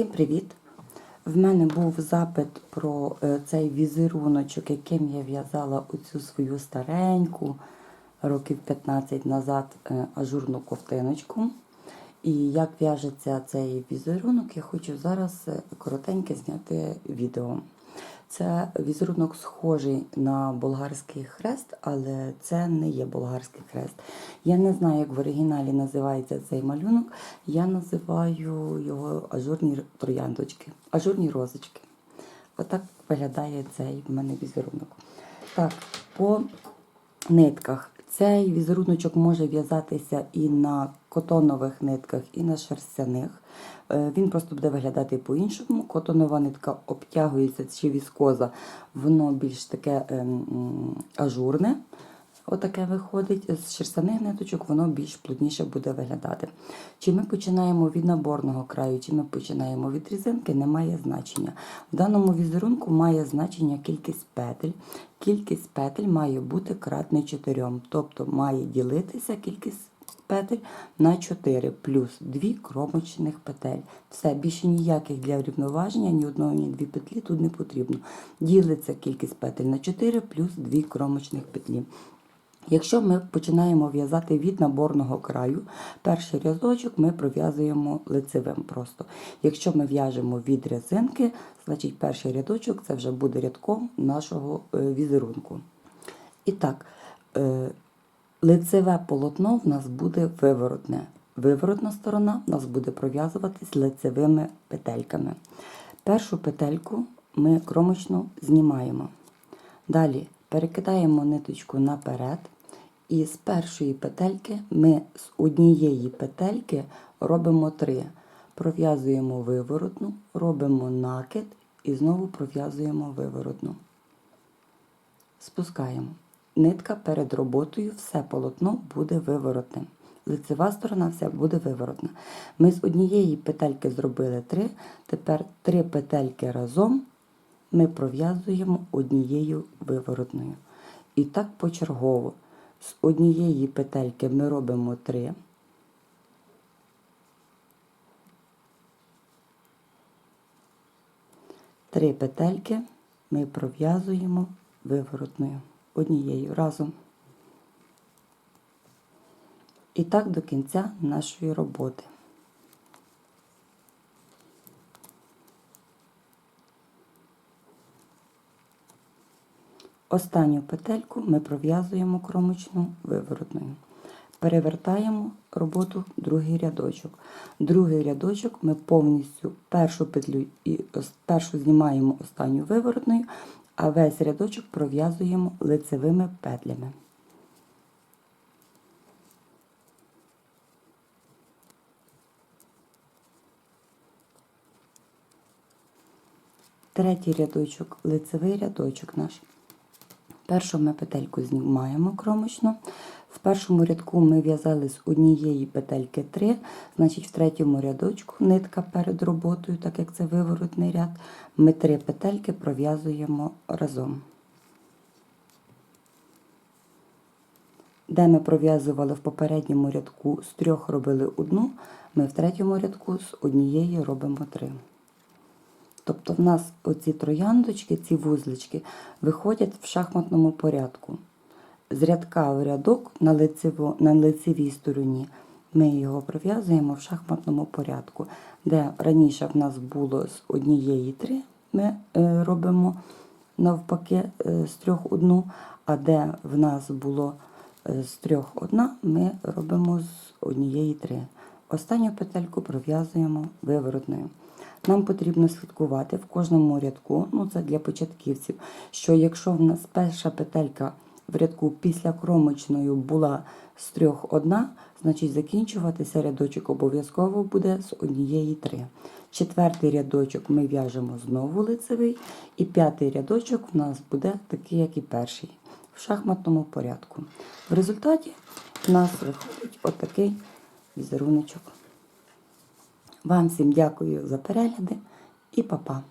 Всім привіт! В мене був запит про е, цей візеруночок, яким я в'язала оцю свою стареньку років 15 назад е, ажурну ковтиночку. І як в'яжеться цей візерунок, я хочу зараз е, коротеньке зняти відео. Це візерунок схожий на болгарський хрест, але це не є болгарський хрест. Я не знаю, як в оригіналі називається цей малюнок. Я називаю його ажурні трояндочки, ажурні розочки. Отак виглядає цей в мене візерунок. Так, по нитках. Цей візеруночок може в'язатися і на котонових нитках, і на шерстяних. Е, Він просто буде виглядати по-іншому. Котонова нитка обтягується чи віскоза, воно більш таке ем, ажурне. Отаке виходить. З шерстяних ниточок воно більш плотніше буде виглядати. Чи ми починаємо від наборного краю, чи ми починаємо від різинки, не має значення. В даному візерунку має значення кількість петель. Кількість петель має бути кратне 4, тобто має ділитися кількість петель на 4 плюс 2 кромочних петель. Все, більше ніяких для врівноваження, ні одного, ні дві петлі тут не потрібно. Ділиться кількість петель на 4 плюс 2 кромочних петлі. Якщо ми починаємо в'язати від наборного краю, перший рядочок ми пров'язуємо лицевим просто. Якщо ми в'яжемо від резинки, значить перший рядочок це вже буде рядком нашого е, візерунку. І так, е, лицеве полотно в нас буде виворотне. Виворотна сторона в нас буде пров'язуватись лицевими петельками. Першу петельку ми кромочну знімаємо. Далі перекидаємо ниточку наперед. І з першої петельки ми з однієї петельки робимо три. Пров'язуємо виворотну, робимо накид і знову пров'язуємо виворотну. Спускаємо. Нитка перед роботою, все полотно буде виворотним. Лицева сторона вся буде виворотна. Ми з однієї петельки зробили три, тепер три петельки разом ми пров'язуємо однією виворотною. І так почергово. З однієї петельки ми робимо три. Три петельки ми пров'язуємо виворотною однією разом. І так до кінця нашої роботи. Останню петельку ми пров'язуємо кромочну виворотною. Перевертаємо роботу другий рядочок. Другий рядочок ми повністю першу петлю і першу знімаємо останню виворотною, а весь рядочок пров'язуємо лицевими петлями. Третій рядочок, лицевий рядочок наш. Першу ми петельку знімаємо кромочно. В першому рядку ми в'язали з однієї петельки 3, значить в третьому рядочку нитка перед роботою, так як це виворотний ряд, ми три петельки пров'язуємо разом. Де ми пров'язували в попередньому рядку з трьох робили одну, ми в третьому рядку з однієї робимо три. Тобто в нас оці трояндочки, ці вузлички виходять в шахматному порядку. З рядка в рядок на, лицево, на лицевій стороні ми його пров'язуємо в шахматному порядку, де раніше в нас було з однієї три, ми е, робимо навпаки е, з трьох одну, а де в нас було е, з трьох одна, ми робимо з однієї три. Останню петельку пров'язуємо виворотною. Нам потрібно слідкувати в кожному рядку, ну це для початківців, що якщо в нас перша петелька в рядку після кромочної була з трьох одна, значить закінчуватися рядочок обов'язково буде з однієї три. Четвертий рядочок ми в'яжемо знову лицевий, і п'ятий рядочок в нас буде такий, як і перший, в шахматному порядку. В результаті в нас виходить отакий візеруночок. Вам всім дякую за перегляди і па-па!